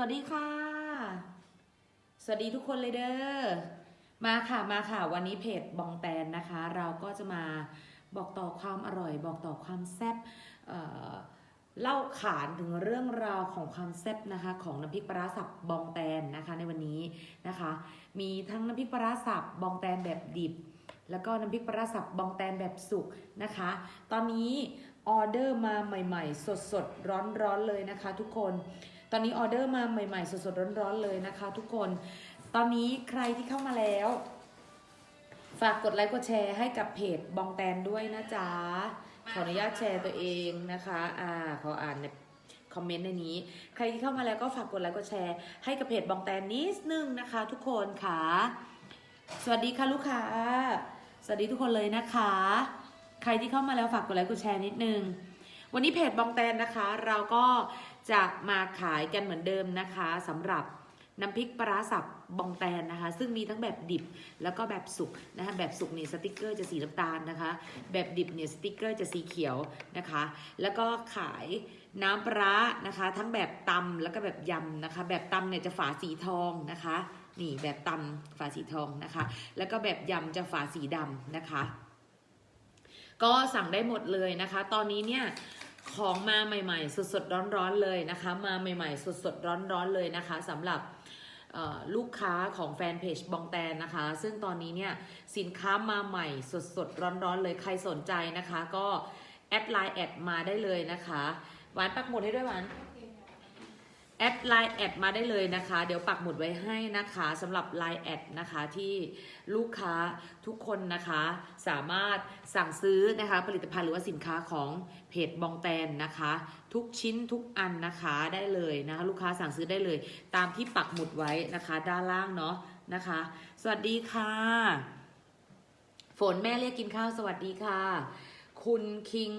วัสดีค่ะ สวัสดีทุกคนเลยเด้อ มาค่ะมาค่ะ วันนี้เพจบองแตนนะคะ เราก็จะมาบอกต่อความอร่อย บอกต่อความแซ่บเเล่าขานถึงเรื่องราวของความแซ่บนะคะ ของน้ำพริกปลาสับบองแตนนะคะ ในวันนี้นะคะ มีทั้งน้ำพริกปลาสับบองแตนแบบดิบ แล้วก็น้ำพริกปลาสับบองแตนแบบสุกนะคะ ตอนนี้ออเดอร์มาใหม่ ๆ สดๆร้อนๆเลยนะคะ ทุกคน ตอนนี้ออเดอร์มาใหม่ๆ สดๆ ร้อนๆ เลยนะคะ ทุกคน ตอนนี้ใครที่เข้ามาแล้ว ฝากกดไลค์กดแชร์ให้กับเพจบองแตนด้วยนะจ๊ะ ขออนุญาตแชร์ตัวเองนะคะ อ่า ขออ่านในคอมเมนต์ในนี้ ใครที่เข้ามาแล้วก็ฝากกดไลค์กดแชร์ให้กับเพจบองแตนนิดนึงนะคะ ทุกคนค่ะ สวัสดีค่ะลูกค้า สวัสดีทุกคนเลยนะคะ ใครที่เข้ามาแล้วฝากกดไลค์กดแชร์นิดนึง วันนี้เพจบองแตนนะคะ เราก็ จะมาขายกันเหมือนเดิมนะคะสำหรับน้ำพริกปลาสับบองแตนนะคะ ซึ่งมีทั้งแบบดิบแล้วก็แบบสุกนะคะแบบสุกเนี่ยสติกเกอร์จะสีน้ำตาลนะคะ แบบดิบเนี่ยสติกเกอร์จะสีเขียวนะคะ แล้วก็ขายน้ำปลานะคะ ทั้งแบบตำแล้วก็แบบยำนะคะ แบบตำเนี่ยจะฝาสีทองนะคะนี่แบบตำฝาสีทองนะคะ แล้วก็แบบยำจะฝาสีดำนะคะ ก็สั่งได้หมดเลยนะคะ ตอนนี้เนี่ย ของมาใหม่ ๆ สดๆร้อนๆเลยนะคะ มาใหม่ ๆ สดๆร้อนๆเลยนะคะสำหรับลูกค้าของแฟนเพจบองแตนนะคะ ซึ่งตอนนี้เนี่ยสินค้ามาใหม่สดๆร้อนๆเลยใครสนใจนะคะ ก็แอดไลน์แอดมาได้เลยนะคะหวานปักหมุดให้ด้วยหวาน แอดไลน์แอดมาได้เลยนะคะ เดี๋ยวปักหมุดไว้ให้นะคะสำหรับไลน์แอดนะคะที่ลูกค้าทุกคนนะคะ สามารถสั่งซื้อนะคะผลิตภัณฑ์หรือว่าสินค้าของเพจบองแตนนะคะ ทุกชิ้นทุกอันนะคะได้เลยนะคะ ลูกค้าสั่งซื้อได้เลย ตามที่ปักหมุดไว้นะคะ ด้านล่างเนาะนะคะ สวัสดีค่ะ ฝนแม่เรียกกินข้าวสวัสดีค่ะ คุณคิง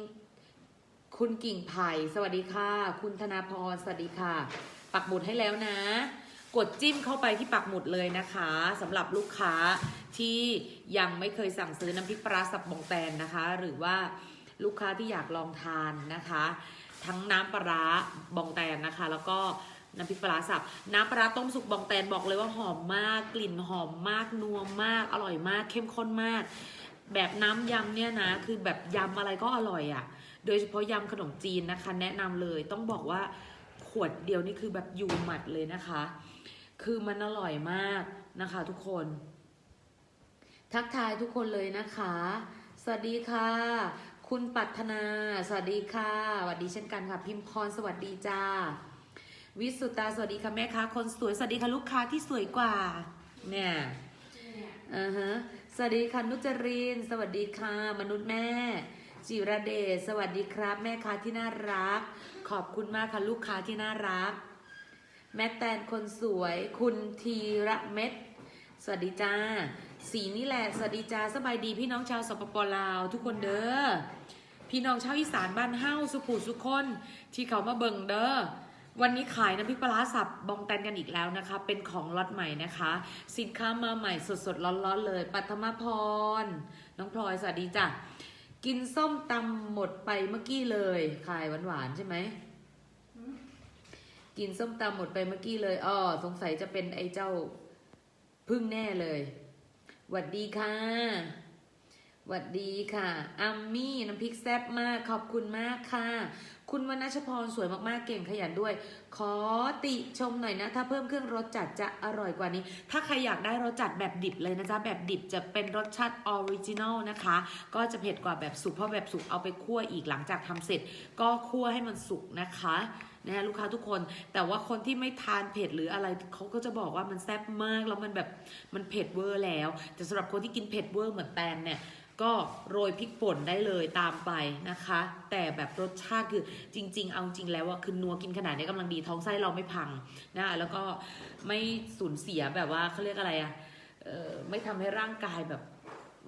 คุณกิ่งไผ่สวัสดีค่ะ คุณธนาพร สวัสดีค่ะ ปักหมุดให้แล้วนะ กดจิ้มเข้าไปที่ปักหมุดเลยนะคะสำหรับลูกค้าที่ยังไม่เคยสั่งซื้อน้ำพริกปลาสับบองแตนนะคะ หรือว่าลูกค้าที่อยากลองทานนะคะ ทั้งน้ำปลาบองแตนนะคะ แล้วก็น้ำพริกปลาสับ น้ำปลาร้าต้มสุกบองแตนบอกเลยว่าหอมมาก กลิ่นหอมมาก นัวมาก อร่อยมาก เข้มข้นมาก แบบน้ำยำเนี่ยนะ คือแบบยำอะไรก็อร่อยอะ่ะ โดยเฉพาะยำขนมจีนนะคะ แนะนำเลย ต้องบอกว่า ขวดเดียวนี่คือแบบอยู่หมัดเลยนะคะ คือมันอร่อยมากนะคะทุกคน ทักทายทุกคนเลยนะคะ สวัสดีค่ะ คุณปัทนา สวัสดีค่ะสวัสดีเช่นกันค่ะ พิมพรสวัสดีจ้า วิสุตาสวัสดีค่ะแม่ค้าคนสวย สวัสดีค่ะลูกค้าที่สวยกว่า เนี่ยอ่าฮะสวัสดีค่ะนุจริน สวัสดีค่ะ มนุษย์แม่ จิระเดชสวัสดีครับ แม่ค้าที่น่ารัก ขอบคุณมากค่ะลูกค้าที่น่ารัก แม่แตนคนสวย คุณธีระเม็ด สวัสดีจ้า สีนี่แหละ สวัสดีจ้าสบายดีพี่น้องชาวสปปลาว ทุกคนเด้อ พี่น้องชาวอีสานบ้านเฮ้าสุขุสุคน ที่เขามาเบิงเด้อวันนี้ขายน้ำพริกปลาสับบองแตนกันอีกแล้วนะคะ เป็นของล็อตใหม่นะคะ สินค้ามาใหม่สดๆร้อนๆเลย ปัทมพร น้องพลอยสวัสดีจ้ะ กินส้มตำหมดไปเมื่อกี้เลยคายหวานๆใช่ไหม กินส้มตำหมดไปเมื่อกี้เลยอ๋อสงสัยจะเป็นไอ้เจ้าพึ่งแน่เลยหวัดดีค่ะ หวัดดีค่ะอัมมี่น้ำพริกแซ่บมากขอบคุณมากค่ะ คุณวรรณชพรสวยมากๆเก่งขยันด้วย ขอติชมหน่อยนะ ถ้าเพิ่มเครื่องรสจัดจะอร่อยกว่านี้ ถ้าใครอยากได้รสจัดแบบดิบเลยนะจ๊ะ แบบดิบจะเป็นรสชาติออริจินอลนะคะ ก็จะเผ็ดกว่าแบบสุกเพราะแบบสุกเอาไปคั่วอีกหลังจากทำเสร็จ ก็คั่วให้มันสุกนะคะนะคะลูกค้าทุกคนแต่ว่าคนที่ไม่ทานเผ็ดหรืออะไรเขาก็จะบอกว่ามันแซ่บมากแล้วมันแบบมันเผ็ดเวอร์แล้ว แต่สำหรับคนที่กินเผ็ดเวอร์เหมือนแตนเนี่ย ก็โรยพริกป่นได้เลยตามไปนะคะ แต่แบบรสชาติคือจริง ๆ เอาจริงแล้วว่าคือนัวกินขนาดนี้กำลังดีท้องไส้เราไม่พังนะแล้วก็ไม่สูญเสียแบบว่าเขาเรียกอะไรอะเออไม่ทำให้ร่างกายแบบ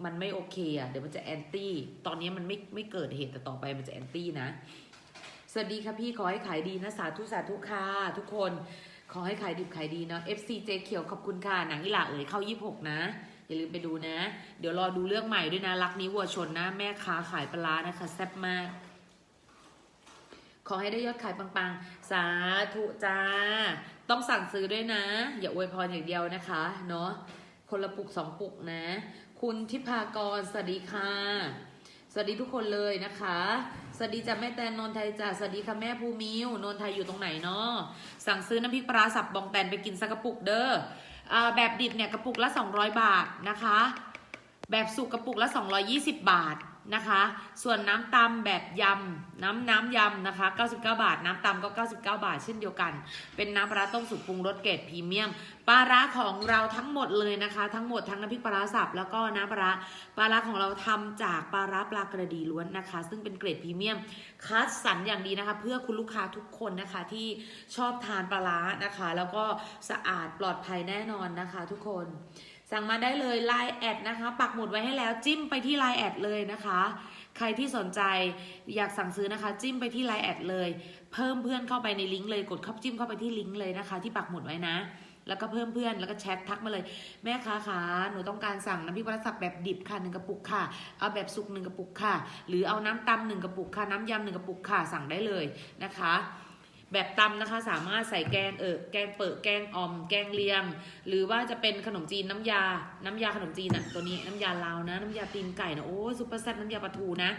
มันไม่โอเคอะเดี๋ยวมันจะแอนตี้ตอนนี้มันไม่ไม่เกิดเหตุแต่ต่อไปมันจะแอนตี้นะสวัสดีค่ะพี่ขอให้ขายดีนะสาธุสาธุค่ะทุกคนขอให้ขายดิบขายดีเนาะ FC เจเขียวขอบคุณค่ะหนังอีหล่าเอ๋ยเข้า 26 นะ อย่าลืมไปดูนะ เดี๋ยวรอดูเรื่องใหม่ด้วยนะรักนี้วัวชนนะ แม่ค้าขายปลานะคะแซ่บมาก ขอให้ได้ยอดขายปังๆ สาธุจ้า ต้องสั่งซื้อด้วยนะ อย่าอวยพรอย่างเดียวนะคะเนาะคนละปุกสองปุกนะ คุณทิพากรสวัสดีค่ะสวัสดีทุกคนเลยนะคะ สวัสดีจ้าแม่แตนนนทไทยจ้าสวัสดีค่ะแม่ภูมิวนนทไทยอยู่ตรงไหนเนาะสั่งซื้อน้ำพริกปลาสับบองแตนไปกินสักกระปุกเด้อ แบบดิบเนี่ยกระปุกละ 200 บาทนะคะ แบบสุกกระปุกละ 220 บาท นะคะ ส่วนน้ำตำแบบยำน้ำน้ำยำนะคะ 99 บาท น้ำตำก็ 99 บาท เช่นเดียวกัน เป็นน้ำปลาต้มสุกปรุงรสเกรดพรีเมียมปลาร้าของเราทั้งหมดเลยนะคะ ทั้งหมดทั้งน้ำพริกปลาร้าสับแล้วก็น้ำปลาร้าปลาร้าของเราทำจากปลาร้าปลากระดีล้วนนะคะ ซึ่งเป็นเกรดพรีเมียมคัดสรรอย่างดีนะคะ เพื่อคุณลูกค้าทุกคนนะคะที่ชอบทานปลาร้านะคะ แล้วก็สะอาดปลอดภัยแน่นอนนะคะ ทุกคน สั่งมาได้เลย Line แอดนะคะ ปักหมุดไว้ให้แล้วจิ้มไปที่ Line แอดเลยนะคะ ใครที่สนใจอยากสั่งซื้อนะคะ จิ้มไปที่ Line แอดเลย เพิ่มเพื่อนเข้าไปในลิงก์เลยกดเข้าจิ้มเข้าไปที่ลิงก์เลยนะคะ ที่ปักหมุดไว้นะ แล้วก็เพิ่มเพื่อนแล้วก็แชททักมาเลย แม่ค้าคะหนูต้องการสั่งน้ำพริกปลาร้าสับแบบดิบค่ะหนึ่งกระปุกค่ะเอาแบบสุกหนึ่งกระปุกค่ะ หรือเอาน้ำตำหนึ่งกระปุกค่ะน้ำยำหนึ่งกระปุกค่ะสั่งได้เลยนะคะ แบบตำนะคะสามารถใส่แกงเออแกงเปิดแกงออม แกงเลียง หรือว่าจะเป็นขนมจีนน้ำยา น้ำยาขนมจีนอะตัวนี้น้ำยาลาวนะ น้ำยาตีนไก่นะโอ้ซุปเปอร์แซ่บน้ำยาปลาทูนะ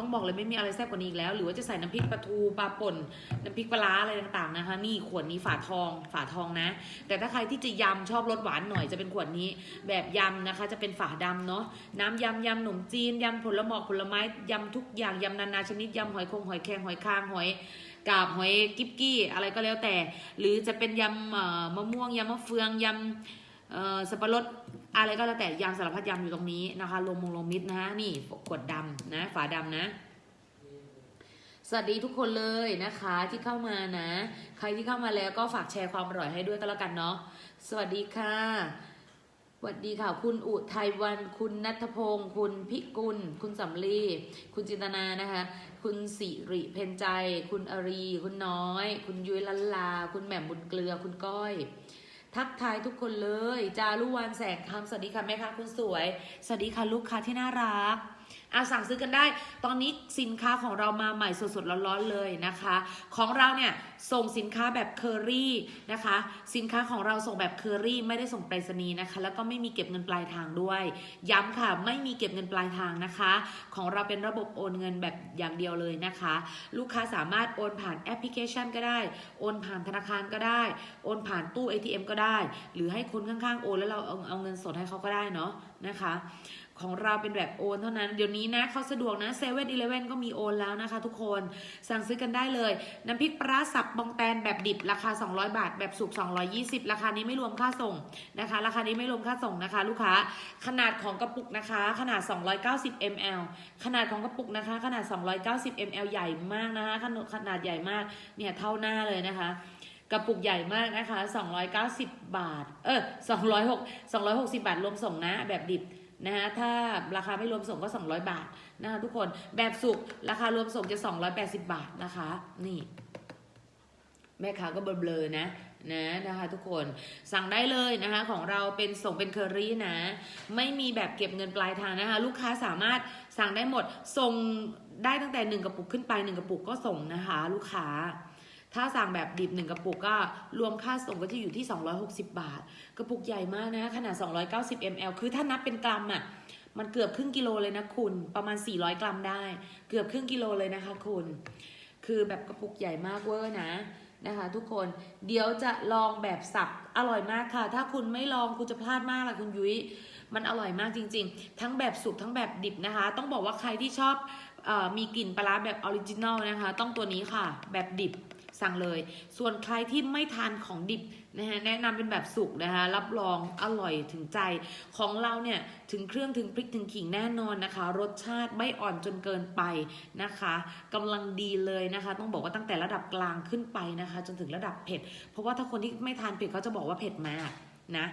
ต้องบอกเลยไม่มีอะไรแซ่บกว่านี้อีกแล้ว หรือว่าจะใส่น้ำพริกปลาทูปลาป่นน้ำพริกปลาร้าอะไรต่างๆนะคะ นี่ขวดนี้ฝาทองฝาทองนะ แต่ถ้าใครที่จะยำชอบรสหวานหน่อยจะเป็นขวดนี้ แบบยำนะคะ จะเป็นฝาดำเนาะน้ำยำยำขนมจีนยำผลหมอกผลไม้ยำทุกอย่างยำนานาชนิดยำหอยคงหอยแครงหอยคางหอย กาบหอยกิบกี้อะไรก็แล้วแต่ หรือจะเป็นยำมะม่วงยำมะเฟืองยำสับปะรดอะไรก็แล้วแต่ยำสารพัดยำอยู่ตรงนี้นะคะลงมงลงมิดนะฮะนี่ขวดดำนะฝาดำนะ สวัสดีทุกคนเลยนะคะที่เข้ามานะ ใครที่เข้ามาแล้วก็ฝากแชร์ความอร่อยให้ด้วยก็แล้วกันเนาะสวัสดีค่ะ สวัสดีค่ะ คุณอุทัยวัน คุณนัทพงศ์คุณพิกุล คุณสำลี คุณจินตนานะคะ คุณสิริเพนใจ คุณอรี คุณน้อย คุณยุ้ยลันลา คุณแหม่มบุญเกลือ คุณก้อย ทักทายทุกคนเลย จารุวันแสงคำสวัสดีค่ะแม่ค้าคุณสวย สวัสดีค่ะลูกค้าที่น่ารัก อาสั่งซื้อกันได้ ตอนนี้สินค้าของเรามาใหม่สดๆร้อนๆเลยนะคะ ของเราเนี่ยส่งสินค้าแบบเคอรี่นะคะ สินค้าของเราส่งแบบเคอรี่ไม่ได้ส่งไปรษณีย์นะคะ แล้วก็ไม่มีเก็บเงินปลายทางด้วย ย้ำค่ะไม่มีเก็บเงินปลายทางนะคะ ของเราเป็นระบบโอนเงินแบบอย่างเดียวเลยนะคะ ลูกค้าสามารถโอนผ่านแอปพลิเคชันก็ได้ โอนผ่านธนาคารก็ได้ โอนผ่านตู้ ATM ก็ได้ หรือให้คนข้างๆโอนแล้วเราเอาเอาเงินสดให้เขาก็ได้เนาะนะคะ ของเราเป็นแบบโอนเท่านั้น เดี๋ยวนี้นะเขาสะดวกนะเซเว่นอีเลฟเว่นก็มีโอนแล้วนะคะทุกคนสั่งซื้อกันได้เลย น้ำพริกปลาสับบองแตนแบบดิบราคา 200 บาท แบบสุก 220 ราคานี้ไม่รวมค่าส่งนะคะ ราคานี้ไม่รวมค่าส่งนะคะ ลูกค้าขนาดของกระปุกนะคะ ขนาด 290 ml ขนาดของกระปุกนะคะ ขนาด 290 ml ใหญ่มากนะคะขนาดขนาดใหญ่มากเนี่ยเท่าหน้าเลยนะคะกระปุกใหญ่มากนะคะ 290 บาท เออ206 260 บาทรวมส่งนะ แบบดิบ นะคะถ้าราคาไม่รวมส่งก็ 200 บาทนะคะทุกคนแบบสุกราคารวมส่งจะ 280 บาทนะคะ นี่แม่ค้าก็เบลอๆนะนะนะคะ ทุกคนสั่งได้เลยนะคะ ของเราเป็นส่งเป็นเคอรี่นะ ไม่มีแบบเก็บเงินปลายทางนะคะ ลูกค้าสามารถสั่งได้หมดส่งได้ตั้งแต่หนึ่งกระปุกขึ้นไปหนึ่งกระปุกก็ส่งนะคะ ลูกค้า ถ้าสั่งแบบดิบหนึ่งกระปุกก็รวมค่าส่งก็จะอยู่ที่ 260 บาท กระปุกใหญ่มากนะ ขนาด 290 ml คือถ้านับเป็นกรัมอะมันเกือบครึ่งกิโลเลยนะคุณ ประมาณ 400 กรัมได้ เกือบครึ่งกิโลเลยนะคะคุณ คือแบบกระปุกใหญ่มากเวอร์นะนะคะ ทุกคน เดี๋ยวจะลองแบบสับ อร่อยมากค่ะ ถ้าคุณไม่ลองคุณจะพลาดมากล่ะคุณยุ้ย มันอร่อยมากจริง ๆ ทั้งแบบสุกทั้งแบบดิบนะคะ ต้องบอกว่าใครที่ชอบออมีกลิ่นปลาร้าแบบออริจินอลนะคะ ต้องตัวนี้ค่ะ แบบดิบ สั่งเลย ส่วนใครที่ไม่ทานของดิบนะฮะแนะนำเป็นแบบสุกนะคะรับรองอร่อยถึงใจของเราเนี่ยถึงเครื่องถึงพริกถึงขิงแน่นอนนะคะ รสชาติไม่อ่อนจนเกินไปนะคะกำลังดีเลยนะคะ ต้องบอกว่าตั้งแต่ระดับกลางขึ้นไปนะคะ จนถึงระดับเผ็ด เพราะว่าถ้าคนที่ไม่ทานเผ็ดเขาจะบอกว่าเผ็ดมากนะ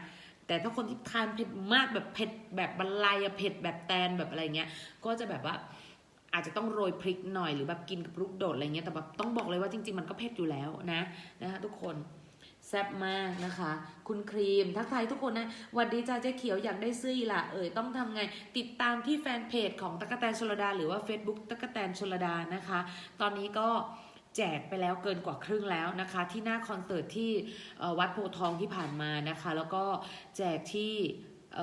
แต่ถ้าคนที่ทานเผ็ดมากแบบเผ็ดแบบบรรลัยอะเผ็ดแบบแตนแบบอะไรเงี้ย ก็จะแบบว่า อาจจะต้องโรยพริกหน่อยหรือแบบกินกับลูกโดดอะไรเงี้ยแต่แบบต้องบอกเลยว่าจริง ๆ มันก็เผ็ดอยู่แล้วนะนะคะทุกคนแซ่บมากนะคะ คุณครีมทักทายทุกคนนะหวัดดีจ้าเจ๊เขียวอยากได้เสื้ออีละเอ่ยต้องทำไง ติดตามที่แฟนเพจของตะกะแตนชลดา หรือว่า Facebook ตะกะแตนชลดานะคะ ตอนนี้ก็แจกไปแล้วเกินกว่าครึ่งแล้วนะคะ ที่หน้าคอนเสิร์ตที่วัดโพธิ์ทองที่ผ่านมานะคะ แล้วก็แจกที่เ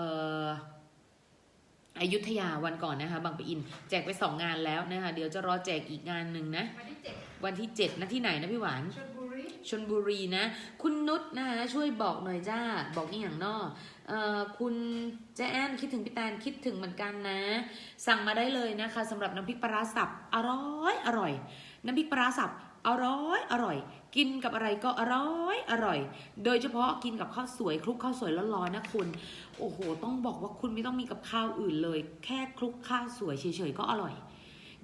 อ่ออยุธยาวันก่อนนะคะบางปะอิน แจกไปสองงานแล้วนะคะเดี๋ยวจะรอแจกอีกงานหนึ่งนะ วันที่เจ็ดวันที่เจ็ดนะที่ไหนนะพี่หวานชลบุรีชนบุรีนะ คุณนุชนะคะช่วยบอกหน่อยจ้า บอกอีกอย่างนอกเอ่อคุณแจแอนคิดถึงพี่แตนคิดถึงเหมือนกันนะ สั่งมาได้เลยนะคะสำหรับน้ำพริกปลาร้าสับอร่อยอร่อย น้ำพริกปลาร้าสับ อร่อยอร่อย กินกับอะไรก็อร่อยอร่อย โดยเฉพาะกินกับข้าวสวยคลุกข้าวสวยร้อนๆนะคุณ โอ้โห ต้องบอกว่าคุณไม่ต้องมีกับข้าวอื่นเลย แค่คลุกข้าวสวยเฉยๆก็อร่อย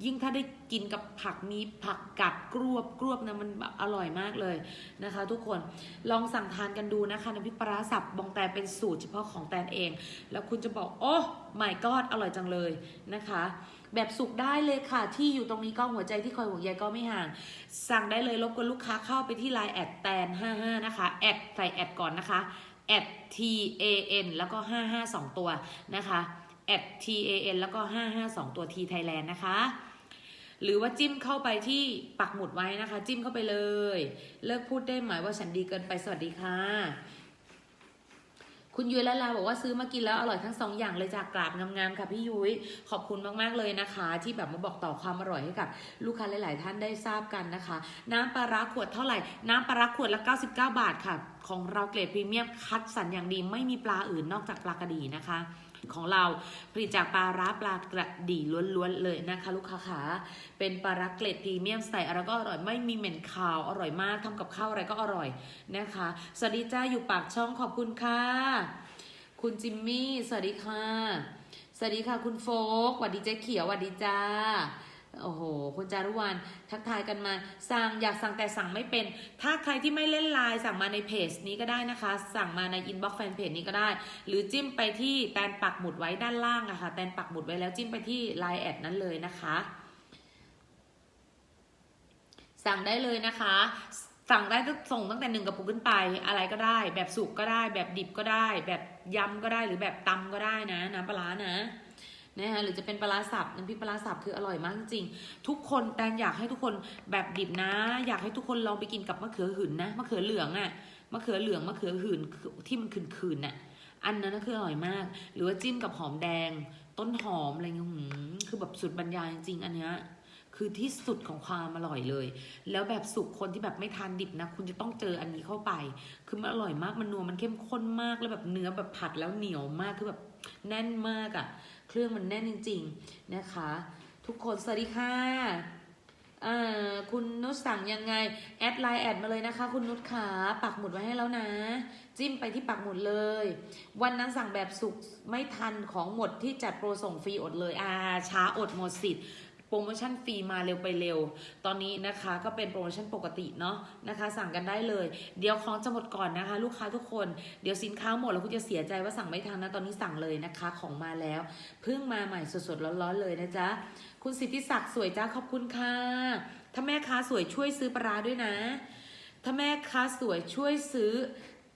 ยิ่งถ้าได้กินกับผักมีผักกัดกรวบกรวบนะมันแบบอร่อยมากเลยนะคะ ทุกคนลองสั่งทานกันดูนะคะน้ำพริกปลาร้าสับบองแตนเป็นสูตรเฉพาะของแตนเอง แล้วคุณจะบอกโอ้ไม่กอดอร่อยจังเลยนะคะ แบบสุกได้เลยค่ะ ที่อยู่ตรงนี้ก็หัวใจที่คอยห่วงใยก็ไม่ห่าง สั่งได้เลยรบกวนลูกค้าเข้าไปที่ไลน์แอดแตน55นะคะแอดใส่แอดก่อนนะคะแอด T A N แล้วก็ 55 2 ตัวนะคะแอด T A N แล้วก็ 55 2 ตัว T Thailand นะคะ หรือว่าจิ้มเข้าไปที่ปักหมุดไว้นะคะ จิ้มเข้าไปเลย เลิกพูดได้ไหมว่าฉันดีเกินไปสวัสดีค่ะ คุณยุ้ยละลาบอกว่าซื้อมากินแล้วอร่อยทั้งสองอย่างเลยจากกราบงามๆค่ะพี่ยุ้ยขอบคุณมากๆเลยนะคะ ที่แบบมาบอกต่อความอร่อยให้กับลูกค้าหลาย ๆ ท่านได้ทราบกันนะคะ น้ำปลาร้าขวดเท่าไหร่ น้ำปลาร้าขวดละ99 บาทค่ะ ของเราเกรดพรีเมียมคัดสรรอย่างดีไม่มีปลาอื่นนอกจากปลากระดีนะคะ ของเราผลิตจากปลาร้าปลากระดีล้วนๆเลยนะคะลูกค้าขาเป็นปลาร้าเกรดพรีเมียมใส่อะไรก็อร่อยไม่มีเหม็นคาวอร่อยมากทำกับข้าวอะไรก็อร่อยนะคะสวัสดีจ้าอยู่ปากช่องขอบคุณค่ะ คุณจิมมี่สวัสดีค่ะสวัสดีค่ะคุณโฟกสวัสดีเจ๊เขียวสวัสดีจ้า โอ้โหคุณจารุวรรณทักทายกันมา สั่งอยากสั่งแต่สั่งไม่เป็น ถ้าใครที่ไม่เล่นไลน์สั่งมาในเพจนี้ก็ได้นะคะ สั่งมาในอินบ็อกซ์แฟนเพจนี้ก็ได้ หรือจิ้มไปที่แตนปักหมุดไว้ด้านล่างอะค่ะแตนปักหมุดไว้แล้วจิ้มไปที่ไลน์แอดนั้นเลยนะคะ สั่งได้เลยนะคะสั่งได้ส่งตั้งแต่หนึ่งกระปุกขึ้นไปอะไรก็ได้ แบบสุกก็ได้ แบบดิบก็ได้ แบบยำก็ได้หรือแบบตำก็ได้นะน้ำปลานะ นะคะหรือจะเป็นปลาสับน้ำพริกปลาสับคืออร่อยมากจริงทุกคนแตนอยากให้ทุกคนแบบดิบนะ อยากให้ทุกคนลองไปกินกับมะเขือหืนนะมะเขือเหลืองอะ่ะมะเขือเหลืองมะเขือหืนที่มันขืนๆน่ะอันนั้นนะคืออร่อยมาก หรือว่าจิ้มกับหอมแดง ต้นหอมอะไรเงี้ยคือแบบสุดบรรยายจริงอันเนี้ยคือที่สุดของความอร่อยเลย แล้วแบบสุกคนที่แบบไม่ทานดิบนะ คุณจะต้องเจออันนี้เข้าไป คือมันอร่อยมาก มันนัว มันเข้มข้นมาก แล้วแบบเนื้อแบบผัดแล้วเหนียวมาก คือแบบแน่นมากอะ่ะ เครื่องมันแน่นจริง ๆ นะคะ ทุกคนสวัสดีค่ะคุณนุชสั่งยังไง แอดไลน์แอดมาเลยนะคะ คุณนุชขาปักหมุดไว้ให้แล้วนะ จิ้มไปที่ปักหมุดเลย วันนั้นสั่งแบบสุกไม่ทันของหมดที่จัดโปรส่งฟรีอดเลย อ่าช้าอดหมดสิทธิ์ โปรโมชั่นฟรีมาเร็วไปเร็ว ตอนนี้นะคะก็เป็นโปรโมชั่นปกติเนาะนะคะ สั่งกันได้เลย เดี๋ยวของจะหมดก่อนนะคะ ลูกค้าทุกคนเดี๋ยวสินค้าหมดแล้วคุณจะเสียใจว่าสั่งไม่ทันนะตอนนี้สั่งเลยนะคะ ของมาแล้วเพิ่งมาใหม่สดๆร้อนๆเลยนะจ๊ะคุณสิทธิศักดิ์สวยจ้าขอบคุณค่ะถ้าแม่ค้าสวยช่วยซื้อปลาร้าด้วยนะ ถ้าแม่ค้าสวยช่วยซื้อ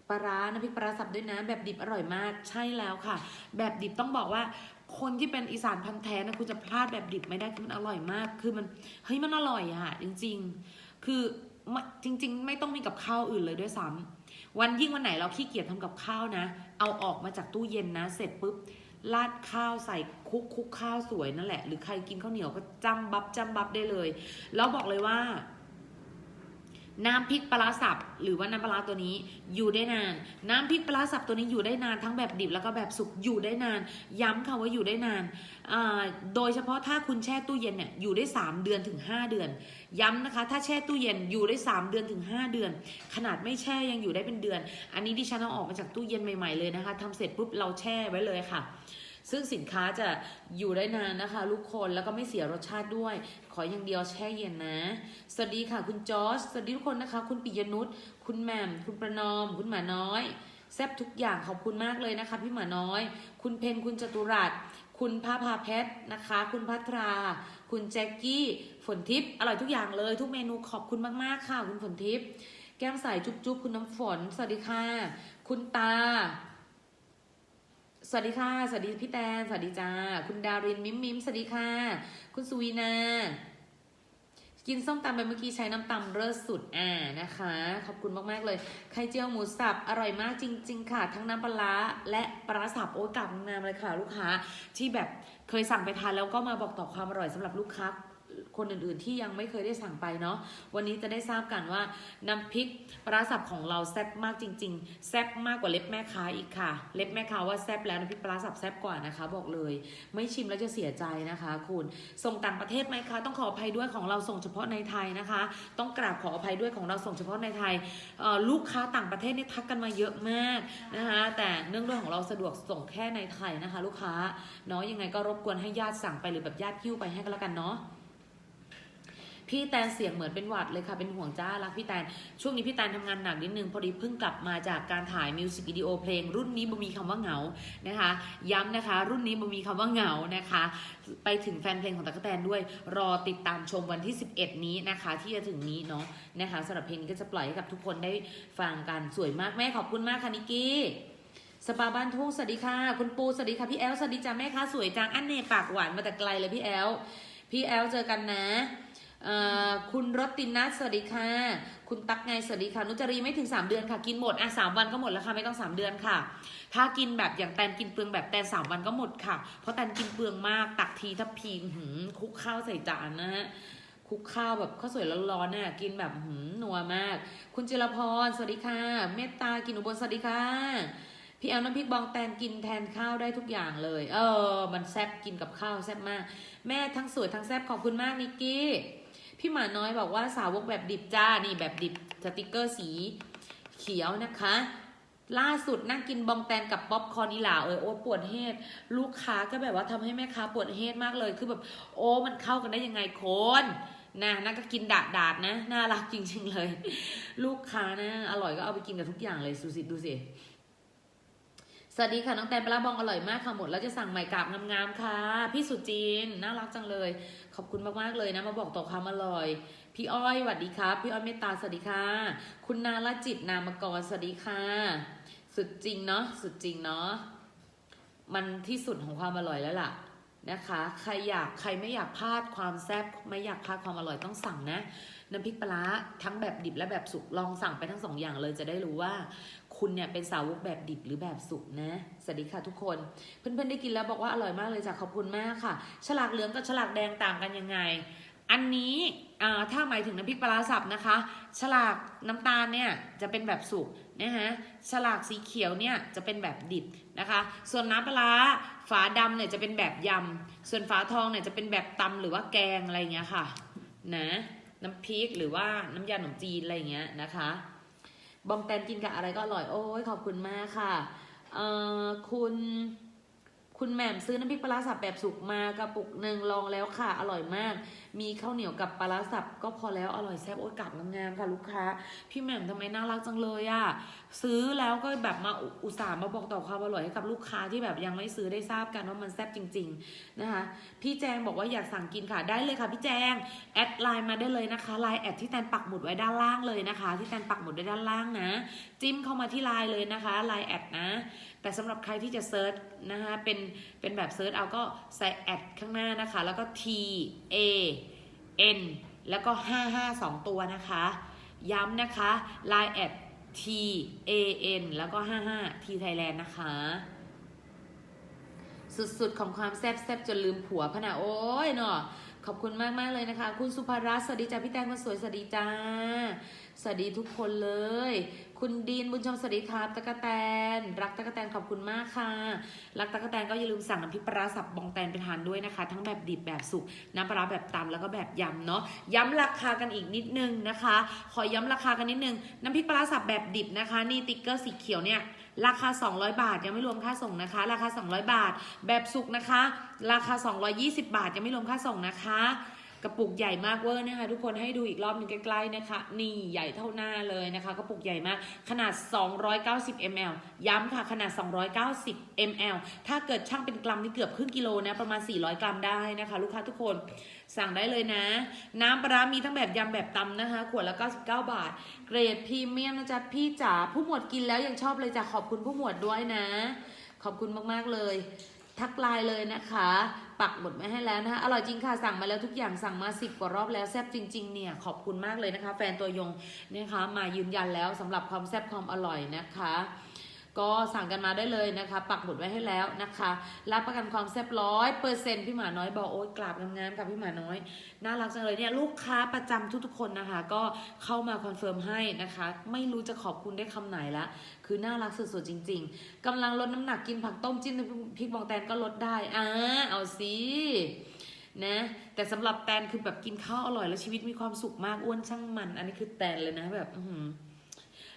ปลาร้าน้ำพริกปลาสับด้วยนะ แบบดิบอร่อยมากใช่แล้วค่ะ แบบดิบต้องบอกว่า คนที่เป็นอีสานพันธุ์แท้นะคุณจะพลาดแบบดิบไม่ได้คือมันอร่อยมาก คือมันเฮ้ยมันอร่อยอะจริง ๆ คือจริง ๆ ไม่ต้องมีกับข้าวอื่นเลยด้วยซ้ำวันยิ่งวันไหนเราขี้เกียจทำกับข้าวนะ เอาออกมาจากตู้เย็นนะ เสร็จปุ๊บราดข้าวใส่คุกคุกข้าวสวยนั่นแหละ หรือใครกินข้าวเหนียวก็จำบับจำบับได้เลย แล้วบอกเลยว่า น้ำพริกปลาร้าสับหรือว่าน้ำปลาร้าตัวนี้อยู่ได้นาน น้ำพริกปลาร้าสับตัวนี้อยู่ได้นานทั้งแบบดิบแล้วก็แบบสุกอยู่ได้นาน ย้ำค่ะว่าอยู่ได้นาน โดยเฉพาะถ้าคุณแช่ตู้เย็นเนี่ยอยู่ได้ 3 เดือนถึง 5 เดือน ย้ำนะคะ ถ้าแช่ตู้เย็นอยู่ได้ 3 เดือนถึง 5 เดือน ขนาดไม่แช่ยังอยู่ได้เป็นเดือน อันนี้ดิฉันเอาออกมาจากตู้เย็นใหม่ๆเลยนะคะทำเสร็จปุ๊บเราแช่ไว้เลยค่ะ ซึ่งสินค้าจะอยู่ได้นานนะคะลูกคนแล้วก็ไม่เสียรสชาติด้วย ขออย่างเดียวแช่เย็นนะ สวัสดีค่ะคุณจอร์จสวัสดีทุกคนนะคะ คุณปิยนุชคุณแหม่มคุณประนอม คุณหมาน้อยแซบทุกอย่างขอบคุณมากเลยนะคะ พี่หมาน้อย คุณเพนคุณจตุรัสคุณพาพาเพชรนะคะ คุณพัทรา คุณแจ็คกี้ฝนทิพย์อร่อยทุกอย่างเลย ทุกเมนูขอบคุณมากๆค่ะ คุณฝนทิพย์แก้มใสจุ๊บๆคุณน้ำฝนสวัสดีค่ะ คุณตา สวัสดีค่ะ สวัสดีพี่แตน สวัสดีจ้า คุณดารินมิมมิมสวัสดีค่ะ คุณสุวีนา กินส้มตำไปเมื่อกี้ใช้น้ำตำเลิศสุดอ่านะคะ ขอบคุณมาก ๆ เลย ไข่เจียวหมูสับ อร่อยมากจริง ๆ ค่ะ ทั้งน้ำปลาและปลาสับโอ้ยกลับงามเลยค่ะ ลูกค้าที่แบบเคยสั่งไปทานแล้วก็มาบอกต่อความอร่อยสำหรับลูกค้า คนอื่นๆที่ยังไม่เคยได้สั่งไปเนาะวันนี้จะได้ทราบกันว่าน้ำพริกปลาสับของเราแซ่บมากจริง ๆ แซ่บมากกว่าเล็บแม่ค้าอีกค่ะ เล็บแม่ค้าว่าแซ่บแล้วน้ำพริกปลาสับแซ่บกว่านะคะ บอกเลย ไม่ชิมแล้วจะเสียใจนะคะ คุณส่งต่างประเทศไหมคะต้องขออภัยด้วยของเราส่งเฉพาะในไทยนะคะ ต้องกราบขออภัยด้วยของเราส่งเฉพาะในไทยลูกค้าต่างประเทศนี่ทักกันมาเยอะมากนะคะแต่เนื่องด้วยของเราสะดวกส่งแค่ในไทยนะคะ ลูกค้าเนาะยังไงก็รบกวนให้ญาติสั่งไปหรือแบบญาติหิ้วไปให้ก็แล้วกันเนาะ พี่แตนเสียงเหมือนเป็นหวัดเลยค่ะ เป็นห่วงจ้ารักพี่แตน ช่วงนี้พี่แตนทำงานหนักนิดนึง พอดีเพิ่งกลับมาจากการถ่ายมิวสิกวิดีโอเพลง รุ่นนี้บ่มีคำว่าเหงานะคะ ย้ำนะคะ รุ่นนี้บ่มีคำว่าเหงานะคะ ไปถึงแฟนเพลงของตะกแตนด้วย รอติดตามชมวันที่ 11 นี้นะคะ ที่จะถึงนี้เนาะนะคะสำหรับเพลงนี้ก็จะปล่อยให้กับทุกคนได้ฟังกันสวยมากแม่ขอบคุณมากค่ะนิกกี้สปาบ้านทุ่งสวัสดีค่ะ คุณปูสวัสดีค่ะพี่แอลสวัสดีจ้าแม่ค้าสวยจังอันเน่ปากหวานมาแต่ไกลเลยพี่แอลพี่แอลเจอกันนะ คุณรตินัทสวัสดีค่ะ คุณตักไงสวัสดีค่ะนุจรีไม่ถึง 3 เดือนค่ะ กินหมดอะสามวันก็หมดแล้วค่ะไม่ต้อง 3 เดือนค่ะ ถ้ากินแบบอย่างแตนกินเปลืองแบบแตนสามวันก็หมดค่ะ เพราะแตนกินเปลืองมากตักทีทัพพีหือคลุกข้าวใส่จานนะฮะคุกข้าวแบบข้าวสวยร้อนๆน่ะกินแบบหือนัวมาก คุณจิรพรสวัสดีค่ะ เมตตากินอุบลสวัสดีค่ะพี่แอลน้ำพริกบองแตนกินแทนข้าวได้ทุกอย่างเลย เออ มันแซ่บกินกับข้าวแซ่บมาก แม่ทั้งสวยทั้งแซ่บขอบคุณมากนิกกี้ พี่หมาน้อยบอกว่าสาวกแบบดิบจ้านี่แบบดิบสติกเกอร์สีเขียวนะคะ ล่าสุดนั่งกินบองแตนกับป๊อปคอร์นอีหลาเอยโอ้ปวดเฮดลูกค้าก็แบบว่าทำให้แม่ค้าปวดเฮดมากเลยคือแบบ โอ้มันเข้ากันได้ยังไงคนนะนั่นก็กินดาดดาดนะ น่ารักจริง ๆ เลย ลูกค้านะ อร่อยก็เอาไปกินกับทุกอย่างเลยดูสิดูสิ สวัสดีค่ะ น้องแตนปลาบองอร่อยมากค่ะหมด แล้วจะสั่งใหม่กราบงามๆค่ะ พี่สุจีนน่ารักจังเลย ขอบคุณมากๆเลยนะมาบอกต่อความอร่อย พี่อ้อยสวัสดีครับ พี่อ้อยเมตตาสวัสดีค่ะ คุณนาลจิตนามกรสวัสดีค่ะ สุดจริงเนาะสุดจริงเนาะมันที่สุดของความอร่อยแล้วล่ะนะคะ ใครอยากใครไม่อยากพลาดความแซ่บไม่อยากพลาดความอร่อยต้องสั่งนะน้ำพริกปลาทั้งแบบดิบและแบบสุกลองสั่งไปทั้งสองอย่างเลยจะได้รู้ว่า คุณเนี่ยเป็นสาวกแบบดิบหรือแบบสุกนะ สวัสดีค่ะทุกคน เพื่อนๆได้กินแล้วบอกว่าอร่อยมากเลยจ้ะขอบคุณมากค่ะ ฉลากเหลืองกับฉลากแดงต่างกันยังไง อันนี้ถ้าหมายถึงน้ำพริกปลาร้าสับนะคะ ฉลากน้ำตาลเนี่ยจะเป็นแบบสุกนะฮะ ฉลากสีเขียวเนี่ยจะเป็นแบบดิบนะคะ ส่วนน้ำปลาฝาดำเนี่ยจะเป็นแบบยำ ส่วนฝาทองเนี่ยจะเป็นแบบตำหรือว่าแกงอะไรเงี้ยค่ะ นะ น้ำพริกหรือว่าน้ำยาขนมจีนอะไรเงี้ยนะคะ บองแตนกินกับอะไรก็อร่อย โอ้ยขอบคุณมากค่ะเอ่อคุณ คุณแหม่มซื้อน้ำพริกปลาสับแบบสุกมากระปุกหนึ่งลองแล้วค่ะ อร่อยมาก มีข้าวเหนียวกับปลาสับก็พอแล้วอร่อยแซ่บโอ้ยกลับงามค่ะลูกค้า พี่แหม่มทำไมน่ารักจังเลยอะซื้อแล้วก็แบบมาอุตส่าห์มาบอกต่อความอร่อยให้กับลูกค้าที่แบบยังไม่ซื้อได้ทราบกันว่ามันแซ่บจริง ๆนะคะ พี่แจงบอกว่าอยากสั่งกินค่ะได้เลยค่ะพี่แจงแอดไลน์มาได้เลยนะคะไลน์แอดที่แตนปักหมุดไว้ด้านล่างเลยนะคะ ที่แตนปักหมุดไว้ด้านล่างนะ จิ้มเข้ามาที่ไลน์เลยนะคะไลน์แอดนะ แต่สำหรับใครที่จะเซิร์ชนะคะเป็นเป็นแบบเซิร์ชเอาก็ใส่แอดข้างหน้านะคะ แล้วก็ T A N แล้วก็ 55 2 ตัวนะคะ ย้ำนะคะ line แอด T A N แล้วก็ 55 T Thailand นะคะ สุดๆ ของความแซ่บแซบจนลืมผัวพะนะโอ้ยเนาะ ขอบคุณมากๆเลยนะคะ คุณสุภารัตน์สวัสดีจ้าพี่แตงคนสวยสวัสดีจ้า สวัสดีทุกคนเลย คุณดีนบุญชมสวัสดีครับตะกะแตน รักตะกะแตนขอบคุณมากค่ะ รักตะกะแตนก็อย่าลืมสั่งน้ำพริกปลาสับบองแตนไปทานด้วยนะคะ ทั้งแบบดิบแบบสุกน้ำปลาแบบตำแล้วก็แบบยำเนาะย้ำราคากันอีกนิดนึงนะคะ ขอย้ำราคากันนิดนึงน้ำพริกปลาสับแบบดิบนะคะ นี่ติ๊กเกอร์สีเขียวเนี่ย ราคา 200 บาทยังไม่รวมค่าส่งนะคะ ราคา 200 บาท แบบสุกนะคะ ราคา 220 บาทยังไม่รวมค่าส่งนะคะ กระปุกใหญ่มากเวอร์นะคะ ทุกคนให้ดูอีกรอบหนึงใกล้ๆนะคะ นี่ใหญ่เท่าหน้าเลยนะคะ กระปุกใหญ่มากขนาด 290 ml ย้ำค่ะขนาด 290 ml ถ้าเกิดช่างเป็นกรัมนี่เกือบครึ่งกิโลนะประมาณ 400 กรัมได้นะคะ ลูกค้าทุกคนสั่งได้เลยนะ น้ำปลารามีทั้งแบบยำแบบตำนะคะ ขวดละ 99 บาท เกรดพรีเมียมนะจ๊ะพี่จ๋าผู้หมวดกินแล้วยังชอบเลยจ้ะขอบคุณผู้หมวดด้วยนะ ขอบคุณมากๆเลย ทักไลน์เลยนะคะ ปักหมดไว้ให้แล้วนะคะอร่อยจริงค่ะสั่งมาแล้วทุกอย่างสั่งมาสิบกว่ารอบแล้วแซ่บจริง ๆ เนี่ยขอบคุณมากเลยนะคะ แฟนตัวยงนะคะมายืนยันแล้วสำหรับความแซ่บความอร่อยนะคะ ก็สั่งกันมาได้เลยนะคะ ปักหมุดไว้ให้แล้วนะคะ รับประกันความแซ่บร้อยเปอร์เซ็นต์พี่หมาน้อยบอกโอ๊ยกราบงามๆกับพี่หมาน้อย น่ารักจังเลยเนี่ยลูกค้าประจำทุกๆคนนะคะ ก็เข้ามาคอนเฟิร์มให้นะคะ ไม่รู้จะขอบคุณได้คำไหนละ คือน่ารักสุดๆจริง ๆกำลังลดน้ำหนักกินผักต้มจิ้มน้ำพริกบองแตนก็ลดได้อ่าเอาสินะแต่สำหรับแตนคือแบบกินข้าวอร่อยแล้วชีวิตมีความสุขมากอ้วนช่างมัน อันนี้คือแตนเลยนะแบบ อื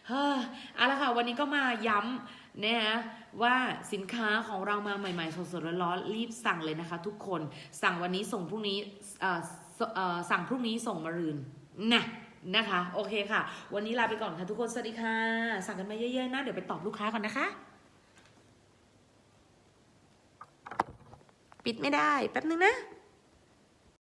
เฮ้อเอาละค่ะ วันนี้ก็มาย้ำนะคะว่าสินค้าของเรามาใหม่ๆสดๆร้อนๆรีบสั่งเลยนะคะ ทุกคนสั่งวันนี้ส่งพรุ่งนี้สั่งพรุ่งนี้ส่งมารืนนะนะคะ โอเคค่ะ วันนี้ลาไปก่อนค่ะทุกคนสวัสดีค่ะ สั่งกันมาเยอะๆนะ เดี๋ยวไปตอบลูกค้าก่อนนะคะ ปิดไม่ได้แป๊บนึงนะ